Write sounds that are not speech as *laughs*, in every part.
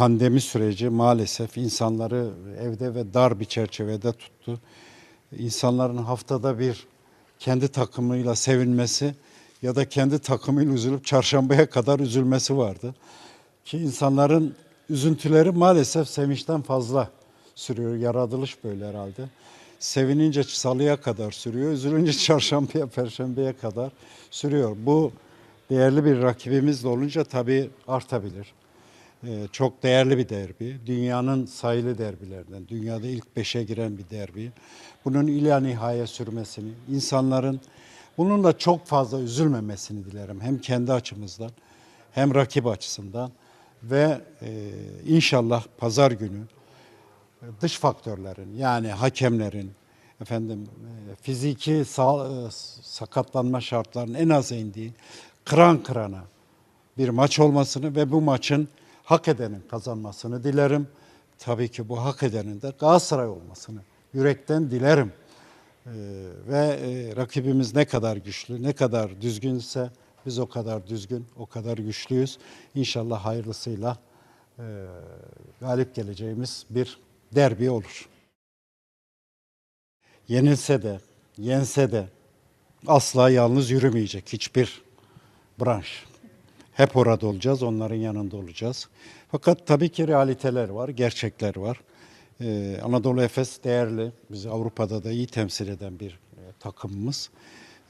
pandemi süreci maalesef insanları evde ve dar bir çerçevede tuttu. İnsanların haftada bir kendi takımıyla sevinmesi ya da kendi takımıyla üzülüp çarşambaya kadar üzülmesi vardı. Ki insanların üzüntüleri maalesef sevinçten fazla sürüyor. Yaratılış böyle herhalde. Sevinince salıya kadar sürüyor, üzülünce *laughs* çarşambaya, perşembeye kadar sürüyor. Bu değerli bir rakibimiz de olunca tabii artabilir. Ee, çok değerli bir derbi. Dünyanın sayılı derbilerinden. Dünyada ilk beşe giren bir derbi. Bunun ila nihaya sürmesini, insanların bununla çok fazla üzülmemesini dilerim. Hem kendi açımızdan hem rakip açısından ve e, inşallah pazar günü dış faktörlerin yani hakemlerin efendim e, fiziki sağ, e, sakatlanma şartlarının en az indiği kıran kırana bir maç olmasını ve bu maçın hak edenin kazanmasını dilerim. Tabii ki bu hak edenin de Galatasaray olmasını yürekten dilerim. Ee, ve e, rakibimiz ne kadar güçlü, ne kadar düzgünse biz o kadar düzgün, o kadar güçlüyüz. İnşallah hayırlısıyla e, galip geleceğimiz bir derbi olur. Yenilse de, yense de asla yalnız yürümeyecek hiçbir branş. Hep orada olacağız, onların yanında olacağız. Fakat tabii ki realiteler var, gerçekler var. Ee, Anadolu Efes değerli, bizi Avrupa'da da iyi temsil eden bir e, takımımız.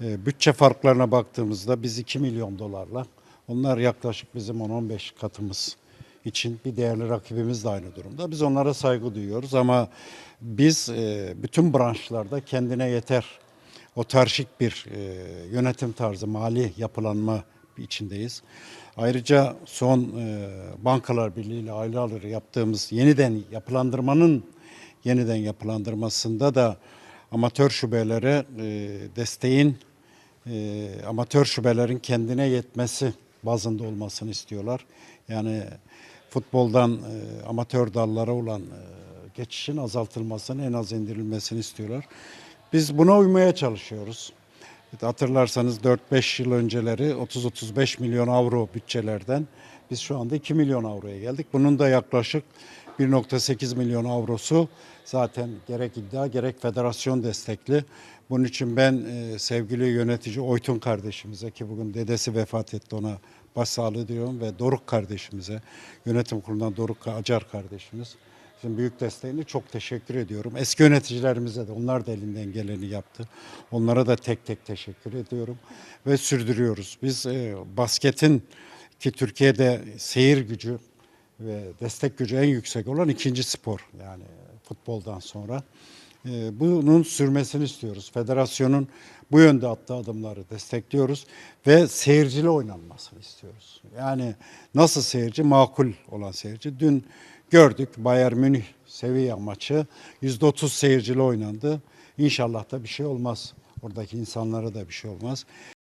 Ee, bütçe farklarına baktığımızda biz 2 milyon dolarla, onlar yaklaşık bizim 10-15 katımız için bir değerli rakibimiz de aynı durumda. Biz onlara saygı duyuyoruz ama biz e, bütün branşlarda kendine yeter otarşik bir e, yönetim tarzı, mali yapılanma içindeyiz. Ayrıca son e, Bankalar Birliği ile aylardır yaptığımız yeniden yapılandırmanın yeniden yapılandırmasında da amatör şubelere e, desteğin e, amatör şubelerin kendine yetmesi bazında olmasını istiyorlar. Yani futboldan e, amatör dallara olan e, geçişin azaltılmasını en az indirilmesini istiyorlar. Biz buna uymaya çalışıyoruz. Hatırlarsanız 4-5 yıl önceleri 30-35 milyon avro bütçelerden biz şu anda 2 milyon avroya geldik. Bunun da yaklaşık 1.8 milyon avrosu zaten gerek iddia gerek federasyon destekli. Bunun için ben e, sevgili yönetici Oytun kardeşimize ki bugün dedesi vefat etti ona başsağlığı diliyorum ve Doruk kardeşimize yönetim kurulundan Doruk Acar kardeşimiz Şimdi büyük desteğini çok teşekkür ediyorum. Eski yöneticilerimize de onlar da elinden geleni yaptı. Onlara da tek tek teşekkür ediyorum ve sürdürüyoruz. Biz e, basketin ki Türkiye'de seyir gücü ve destek gücü en yüksek olan ikinci spor yani futboldan sonra. E, bunun sürmesini istiyoruz. Federasyonun bu yönde attığı adımları destekliyoruz ve seyircili oynanmasını istiyoruz. Yani nasıl seyirci? Makul olan seyirci. Dün gördük Bayern Münih Sevilla maçı %30 seyircili oynandı. İnşallah da bir şey olmaz. Oradaki insanlara da bir şey olmaz.